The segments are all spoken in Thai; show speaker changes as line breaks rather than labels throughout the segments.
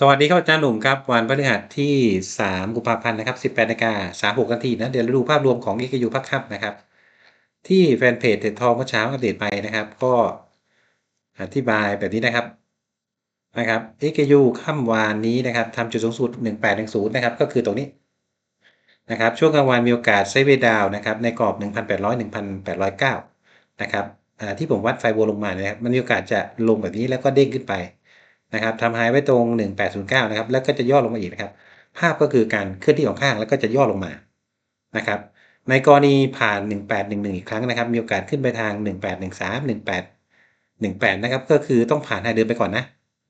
สวัสดีครับอาจารย์หนุ่มครับ วันพฤหัสที่ 3 กุมภาพันธ์นะครับ 18นาฬิกา36นาทีนะเดี๋ยวเราดูภาพรวมของ EKU พักค่ำนะครับ ที่แฟนเพจเด็ดทองเมื่อเช้าอัปเดตไปนะครับ ก็อธิบายแบบนี้นะครับนะครับ EKU ค่ำวานนี้นะครับทำจุดสูงสุด 1810 นะครับ ก็คือตรงนี้นะครับ ช่วงกลางวันมีโอกาสไซเวดาวน์นะครับ ในกรอบ 1,800 1,809 นะครับอ่าที่ผมวัดไฟโวลงมาเนี่ยนะครับมันมีโอกาสจะลงแบบนี้แล้วก็เด้งขึ้นไป นะครับทำไฮไว้ตรง 1809นะครับแล้วก็จะย่อลงมาอีกนะครับ ภาพก็คือการเคลื่อนที่ของข้างแล้วก็จะย่อลงมานะครับในกรณีผ่าน 1811 อีกครั้งนะครับ มีโอกาสขึ้นไปทาง 1813 1818 นะครับ ก็คือต้องผ่านไฮเดิมไปก่อนนะ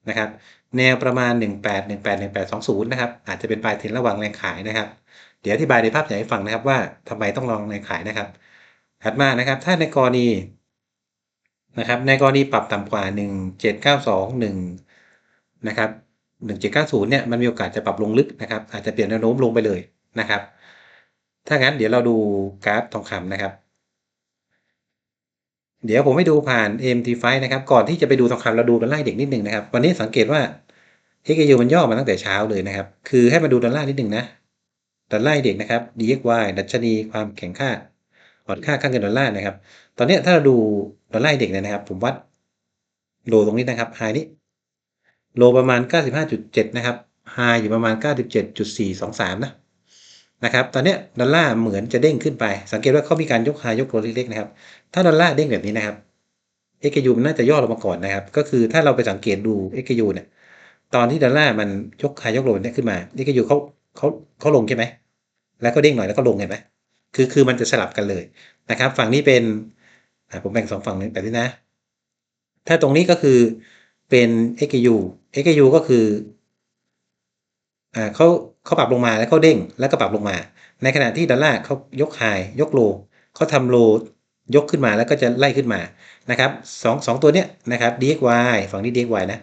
นะครับ แนวประมาณ 18 18 1820 นะครับ อาจจะเป็นปลายเทรนระหว่างแรงขายนะครับ เดี๋ยวอธิบายในภาพใหญ่ให้ฟังนะครับว่าทำไมต้องลองแรงขายนะครับถัดมานะครับ ถ้าในกรณีนะครับ ในกรณีปรับต่ำกว่า 1792 1 นะครับ1790เนี่ยมันมีโอกาสจะปรับลงลึกนะครับ อาจจะเปลี่ยนแนวโน้มลงไปเลยนะครับ ถ้างั้นเดี๋ยวเราดูกราฟทองคำนะครับ เดี๋ยวผมให้ดูผ่าน MT5 นะครับ ก่อนที่จะไปดูทองคำเราดูดอลลาร์เด็กนิดหนึ่งนะครับ วันนี้สังเกตว่า XAU มันย่อมาตั้งแต่เช้าเลยนะครับ คือให้มาดูดอลลาร์นิดหนึ่งนะดอลลาร์เด็กนะครับ DXY ดัชนีความแข็งค่าอ่อนค่าค่าเงินดอลลาร์นะครับ ตอนนี้ถ้าเราดูดอลลาร์เด็กเนี่ยนะครับ ผมวัดโลตรงนี้นะครับไฮนี้ โลประมาณ 95.7 นะครับไฮอยู่ประมาณ 97.423 นะนะครับ ตอนนี้ดอลลาร์เหมือนจะเด้งขึ้นไป สังเกตว่าเขามีการยกไฮยกโลเล็กๆนะครับ ถ้าดอลลาร์เด้งแบบนี้นะครับ XU มันน่าจะย่อลงมาก่อนนะครับ ก็คือถ้าเราไปสังเกตดู XU เนี่ย ตอนที่ดอลลาร์มันยกไฮยกโลเนี่ยขึ้นมา XU เขาเขาเขาลงใช่ไหม แล้วก็เด้งหน่อยแล้วก็ลงเห็นไหมคือคือมันจะสลับกันเลยนะครับ ฝั่งนี้เป็นผมแบ่งสองฝั่งนี้แบบนี้นะ ถ้าตรงนี้ก็คือเป็น XU XU ก็คืออ่าเขาเขาปรับลงมาแล้วเขาเด้งแล้วก็ปรับลงมา ในขณะที่ดอลลาร์เขายกไฮยกโลเขาทำโลยกขึ้นมาแล้วก็จะไล่ขึ้นมานะครับสองสองตัวเนี้ยนะครับ DXY ฝั่งนี้ DXY นะ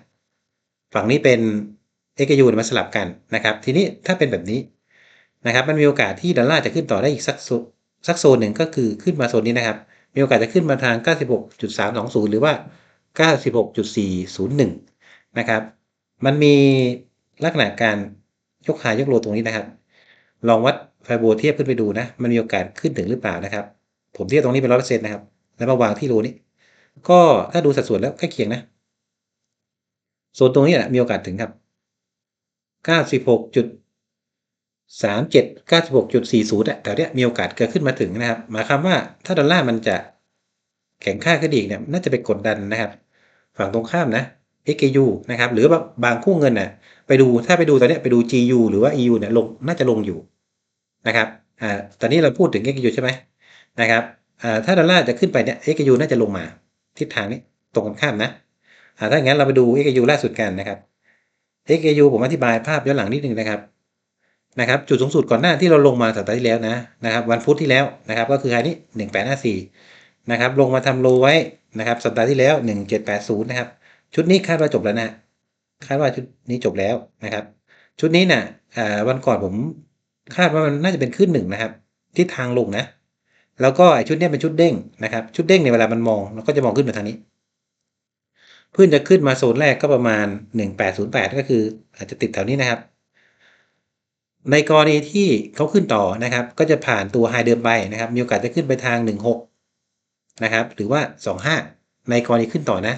ฝั่งนี้เป็น XU มาสลับกันนะครับ ทีนี้ถ้าเป็นแบบนี้นะครับ มันมีโอกาสที่ดอลลาร์จะขึ้นต่อได้อีกสักโซสักโซนหนึ่งก็คือขึ้นมาโซนนี้นะครับ มีโอกาสจะขึ้นมาทาง 96.320 หรือว่า 96.401 นะครับ มันมีลักษณะการยกหายกโลตรงนี้นะครับ ลองวัดไฟโบเทียบขึ้นไปดูนะ มันมีโอกาสขึ้นถึงหรือเปล่านะครับ ผมเทียบตรงนี้เป็นร้อยเปอร์เซ็นต์นะครับ แล้วมาวางที่โลนี้ ก็ถ้าดูสัดส่วนแล้วใกล้เคียงนะโซนตรงนี้แหละมีโอกาสถึงครับ 96. สามเจ็ดเก้าสิบหกจุดสี่ศูนย์แถวเนี้ยมีโอกาสเกิดขึ้นมาถึงนะครับ หมายความว่าถ้าดอลลาร์มันจะแข็งค่าขึ้นอีกเนี่ย น่าจะไปกดดันนะครับ ฝั่งตรงข้ามนะ XKU นะครับหรือบางบางคู่เงินน่ะไปดูถ้าไปดูตอนนี้ไปดู GU หรือว่า EU เนี่ยลงน่าจะลงอยู่นะครับอ่าตอนนี้เราพูดถึง XKU ใช่ไหมนะครับอ่าถ้าดอลลาร์จะขึ้นไปเนี่ย XKU น่าจะลงมา ทิศทางนี้ตรงกันข้ามนะอ่าถ้าอย่างนั้นเราไปดู XKU ล่าสุดกันนะครับ XKU ผมอธิบายภาพย้อนหลังนิดนึงนะครับนะครับจุดสูงสุดก่อนหน้าที่เราลงมาสัปดาห์ที่แล้วนะนะครับวันพุธที่แล้วนะครับก็คือไฮนี้หนึ่งแปดห้าสี่นะครับลงมาทำโลไว้นะครับสัปดาห์ที่แล้วหนึ่งเจ็ดแปดศูนย์นะครับ ชุดนี้คาดว่าจบแล้วนะคาดว่าชุดนี้จบแล้วนะครับ ชุดนี้นะ่ะอ่าวันก่อนผมคาดว่ามันน่าจะเป็นขึ้นหนึ่งนะครับทิศทางลงนะ แล้วก็ไอชุดนี้เป็นชุดเด้งนะครับ ชุดเด้งในเวลามันมองเราก็จะมองขึ้นมาทางนี้เพื่อจะขึ้นมาโซนแรกก็ประมาณหนึ่งแปดศูนย์แปดก็คือ อาจจะติดแถวนี้นะครับ ในกรณีที่เขาขึ้นต่อนะครับ ก็จะผ่านตัวไฮเดิมไปนะครับ มีโอกาสจะขึ้นไปทาง 16 นะครับ หรือว่า 25 ในกรณีขึ้นต่อนะ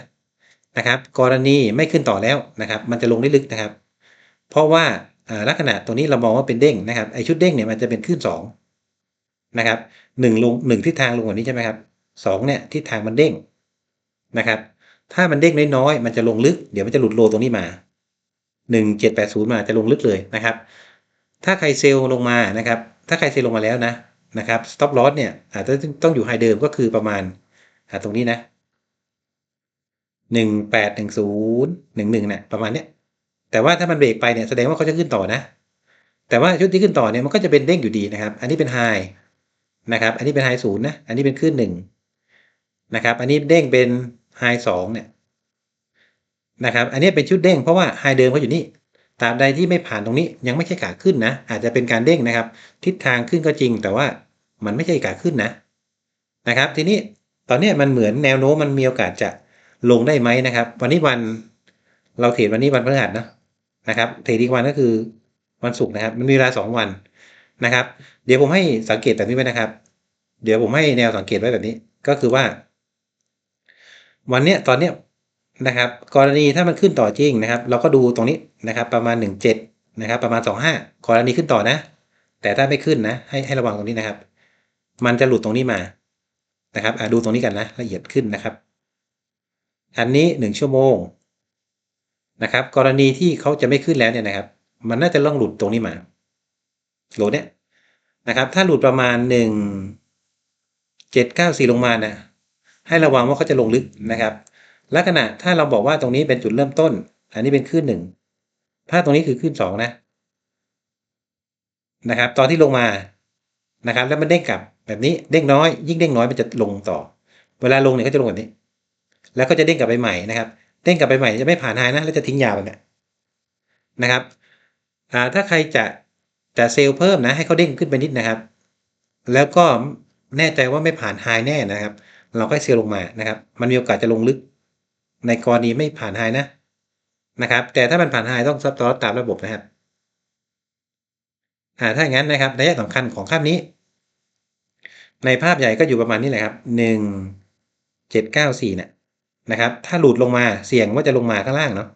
นะครับกรณีไม่ขึ้นต่อแล้วนะครับ มันจะลงได้ลึกนะครับ เพราะว่าลักษณะตรงนี้เรามองว่าเป็นเด้งนะครับไอชุดเด้งเนี่ยมันจะเป็นขึ้น2นะครับหนึ่งลงหนึ่งทิศทางลงกว่านี้ใช่ไหมครับสองเนี่ยทิศทางมันเด้งนะครับถ้ามันเด้งน้อยๆมันจะลงลึกเดี๋ยวมันจะหลุดโลตรงนี้มา 1780 มาจะลงลึกเลยนะครับ ถ้าใครเซลลงมานะครับ ถ้าใครเซลลงมาแล้วนะนะครับ stop loss เนี่ยอาจจะต้องอยู่ไฮเดิมก็คือประมาณตรงนี้นะ หนึ่งแปดหนึ่งศูนย์หนึ่งหนึ่งเนี่ยประมาณเนี้ยแต่ว่าถ้ามันเบรกไปเนี่ยแสดงว่าเขาจะขึ้นต่อนะ แต่ว่าชุดที่ขึ้นต่อเนี่ยมันก็จะเป็นเด้งอยู่ดีนะครับ อันนี้เป็นไฮนะครับ อันนี้เป็นไฮศูนย์นะ อันนี้เป็นขึ้นหนึ่งนะครับ อันนี้เด้งเป็นไฮสองเนี่ยนะครับ อันนี้เป็นชุดเด้งเพราะว่าไฮเดิมเขาอยู่นี่ตราบใดที่ไม่ผ่านตรงนี้ยังไม่ใช่ขาขึ้นนะ อาจจะเป็นการเด้งนะครับ ทิศทางขึ้นก็จริง แต่ว่ามันไม่ใช่ขาขึ้นนะนะครับ ทีนี้ตอนนี้มันเหมือนแนวโน้มมันมีโอกาสจะ ลงได้ไหมนะครับ วันนี้วันเราเทรดวันนี้วันพฤหัสนะนะครับเทรดอีกวันก็คือวันศุกร์นะครับ มันมีเวลาสองวันนะครับ เดี๋ยวผมให้สังเกตแบบนี้ไว้นะครับ เดี๋ยวผมให้แนวสังเกตไว้แบบนี้ ก็คือว่า วันเนี้ยตอนเนี้ยนะครับ กรณีถ้ามันขึ้นต่อจริงนะครับ เราก็ดูตรงนี้นะครับ ประมาณ 17นะครับ ประมาณ 25กรณีขึ้นต่อนะ แต่ถ้าไม่ขึ้นนะ ให้ให้ระวังตรงนี้นะครับ มันจะหลุดตรงนี้มานะครับอะดูตรงนี้กันนะละเอียดขึ้นนะครับ อันนี้ 1 ชั่วโมงนะครับ กรณีที่เขาจะไม่ขึ้นแล้วเนี่ยนะครับ มันน่าจะล่องหลุดตรงนี้มาโหลดเนี่ยนะครับ ถ้าหลุดประมาณ 1 7 9 4 ลงมานะให้ระวังว่าเขาจะลงลึกนะครับ ลักษณะถ้าเราบอกว่าตรงนี้เป็นจุดเริ่มต้น อันนี้เป็นขึ้นหนึ่งถ้าตรงนี้คือขึ้นสองนะนะครับ ตอนที่ลงมานะครับ แล้วมันเด้งกลับแบบนี้เด้งน้อย ยิ่งเด้งน้อยมันจะลงต่อ เวลาลงเนี่ยก็จะลงแบบนี้ แล้วก็จะเด้งกลับไปใหม่นะครับเด้งกลับไปใหม่จะไม่ผ่านไฮนะแล้วจะทิ้งยาวแบบนี้นะครับอ่าถ้าใครจะจะเซลล์เพิ่มนะให้เขาเด้งขึ้นไปนิดนะครับ แล้วก็แน่ใจว่าไม่ผ่านไฮแน่นะครับ เราก็เซลล์ลงมานะครับ มันมีโอกาสจะลงลึก ในกรณีไม่ผ่านไฮนะนะครับ แต่ถ้ามันผ่านไฮต้องซับซ้อนตามระบบนะครับอ่าถ้าอย่างนั้นนะครับระยะสำคัญของข้ามนี้ ในภาพใหญ่ก็อยู่ประมาณนี้แหละครับหนึ่งเจ็ดเก้าสี่เนี่ย นะครับ ถ้าหลุดลงมาเสี่ยงว่าจะลงมาข้างล่างเนาะ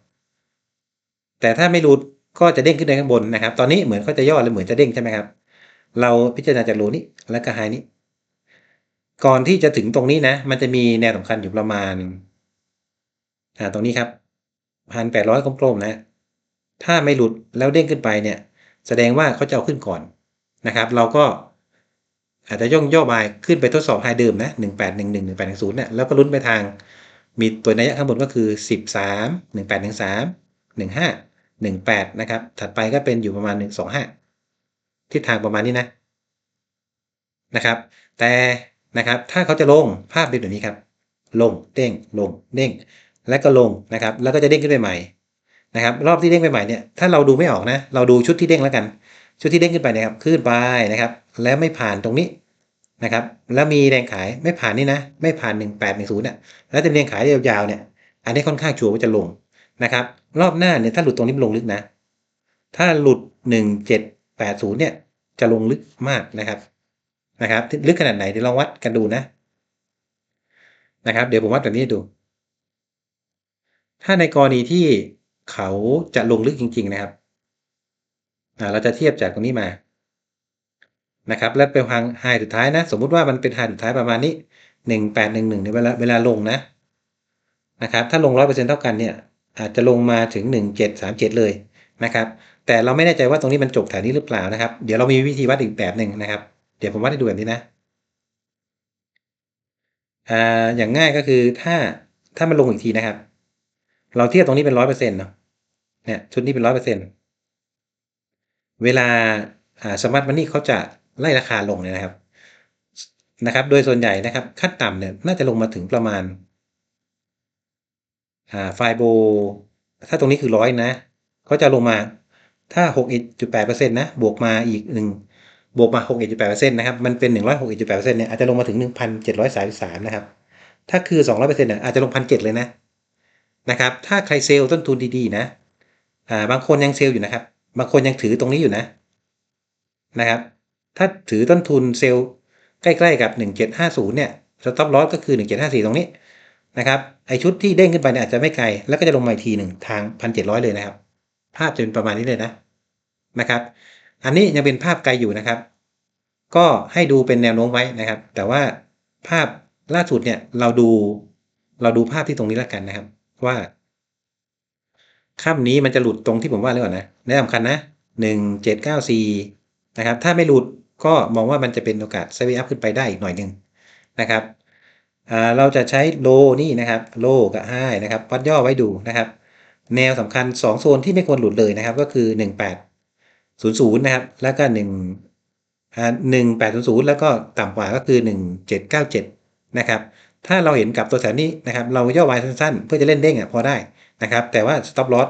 แต่ถ้าไม่หลุดก็จะเด้งขึ้นไปข้างบนนะครับ ตอนนี้เหมือนเขาจะย่อหรือเหมือนจะเด้งใช่ไหมครับ เราพิจารณาจากโลนี้และก็ไฮนี้ ก่อนที่จะถึงตรงนี้นะ มันจะมีแนวสำคัญอยู่ประมาณอ่าตรงนี้ครับพันแปดร้อยกลมๆนะ ถ้าไม่หลุดแล้วเด้งขึ้นไปเนี่ย แสดงว่าเขาจะเอาขึ้นก่อนนะครับ เราก็อาจจะย่องย่อบายขึ้นไปทดสอบไฮเดิมนะหนึ่งแปดหนึ่งหนึ่งหนึ่งแปดหนึ่งศูนย์เนี่ยแล้วก็ลุ้นไปทาง มีตัวนัยยะข้างบนก็คือสิบสามหนึ่งแปดหนึ่งสามหนึ่งห้าหนึ่งแปดนะครับ ถัดไปก็เป็นอยู่ประมาณหนึ่งสองห้าทิศทางประมาณนี้นะ นะครับ แต่นะครับ ถ้าเขาจะลงภาพเป็นแบบนี้ครับ ลง เด้ง ลง เด้ง แล้วก็ลงนะครับ แล้วก็จะเด้งขึ้นไปใหม่ นะครับ รอบที่เด้งไปใหม่เนี่ย ถ้าเราดูไม่ออกนะ เราดูชุดที่เด้งแล้วกัน ชุดที่เด้งขึ้นไปนะครับ ขึ้นไปนะครับ แล้วไม่ผ่านตรงนี้ นะครับแล้วมีแรงขายไม่ผ่านนี่นะไม่ผ่าน 1810เนี่ยแล้วจะมีแรงขายยาวๆเนี่ยอันนี้ค่อนข้างชัวร์ว่าจะลงนะครับรอบหน้าเนี่ยถ้าหลุดตรงนี้ลงลึกนะ ถ้าหลุด 1780เนี่ยจะลงลึกมากนะครับนะครับลึกขนาดไหนเดี๋ยวลองวัดกันดูนะนะครับ เดี๋ยวผมวัดแบบนี้ดู ถ้าในกรณีที่เขาจะลงลึกจริง ๆ นะครับเราจะเทียบจากตรงนี้มา นะครับและเป็นทางไฮสุดท้ายนะ สมมุติว่ามันเป็นไฮสุดท้ายประมาณนี้หนึ่งแปดหนึ่งหนึ่งในเวลาเวลาลงนะนะครับถ้าลงร้อยเปอร์เซ็นเท่ากันเนี่ยอาจจะลงมาถึงหนึ่งเจ็ดสามเจ็ดเลยนะครับแต่เราไม่แน่ใจว่าตรงนี้มันจบแถวนี้หรือเปล่านะครับ เดี๋ยวเรามีวิธีวัดอีกแบบหนึ่งนะครับ เดี๋ยวผมวัดให้ดูแบบนี้นะอ่าอย่างง่ายก็คือถ้าถ้ามันลงอีกทีนะครับ เราเทียบตรงนี้เป็นร้อยเปอร์เซ็นต์เนาะเนี่ยชุดนี้เป็นร้อยเปอร์เซ็นต์เวลาสมาร์ทมันนี่เขาจะ ไล่ราคาลงเนี่ยนะครับนะครับ โดยส่วนใหญ่นะครับขั้นต่ำเนี่ยน่าจะลงมาถึงประมาณไฟโบ ถ้าตรงนี้คือร้อยนะเขาจะลงมาถ้าหกจุดแปดเปอร์เซ็นต์นะ บวกมาอีกหนึ่งบวกมาหกจุดแปดเปอร์เซ็นต์นะครับ มันเป็นหนึ่งร้อยหกจุดแปดเปอร์เซ็นต์เนี่ย อาจจะลงมาถึงหนึ่งพันเจ็ดร้อยสามสิบสามนะครับ ถ้าคือสองร้อยเปอร์เซ็นต์เนี่ย อาจจะลงพันเจ็ดเลยนะ นะครับ ถ้าใครเซลล์ต้นทุนดีๆ นะ อ่า บางคนยังเซลล์อยู่นะครับ บางคนยังถือตรงนี้อยู่นะ นะครับ ถ้าถือต้นทุนเซลล์ใกล้ๆกับ 1750 เนี่ยสต็อปลอสก็คือ 1754 ตรงนี้นะครับไอชุดที่เด้งขึ้นไปเนี่ยอาจจะไม่ไกล แล้วก็จะลงมาอีกทีหนึ่งทาง 1,700 เลยนะครับ ภาพจะเป็นประมาณนี้เลยนะนะครับ อันนี้ยังเป็นภาพไกลอยู่นะครับ ก็ให้ดูเป็นแนวโน้มไว้นะครับ แต่ว่าภาพล่าสุดเนี่ยเราดูเราดูภาพที่ตรงนี้แล้วกันนะครับ ว่าค่ำนี้มันจะหลุดตรงที่ผมว่าเลยก่อนนะแนะนำคันนะ 1794 นะครับ ถ้าไม่หลุด ก็มองว่ามันจะเป็นโอกาสไซด์อัพขึ้นไปได้อีกหน่อยหนึ่งนะครับเราจะใช้โลนี่นะครับโลกับไฮนะครับวัดย่อไว้ดูนะครับ แนวสำคัญ 2 โซนที่ไม่ควรหลุดเลยนะครับ ก็คือ 1800 นะครับ แล้วก็1อ่า1800 แล้วก็ต่ำกว่าก็คือ 1797 นะครับ ถ้าเราเห็นกับตัวแถวนี้นะครับ เราย่อไว้สั้นๆ เพื่อจะเล่นเด้งอะพอได้นะครับ แต่ว่า stop loss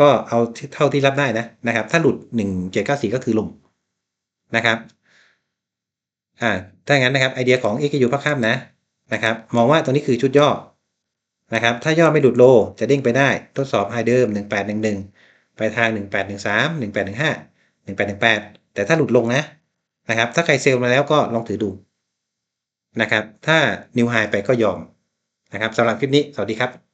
ก็เอาเท่าที่รับได้นะนะครับ ถ้าหลุด 1794 ก็คือลง นะครับอ่าถ้างั้นนะครับไอเดียของ EKU พักข้ามนะนะครับ มองว่าตรงนี้คือชุดย่อนะครับ ถ้าย่อไม่หลุดโลจะเด้งไปได้ทดสอบไฮเดิม 1811 ไปทาง 1813 1815 1818 แต่ถ้าหลุดลงนะนะครับ ถ้าใครเซลล์มาแล้วก็ลองถือดูนะครับ ถ้านิวไฮไปก็ยอมนะครับสำหรับคลิปนี้ สวัสดีครับ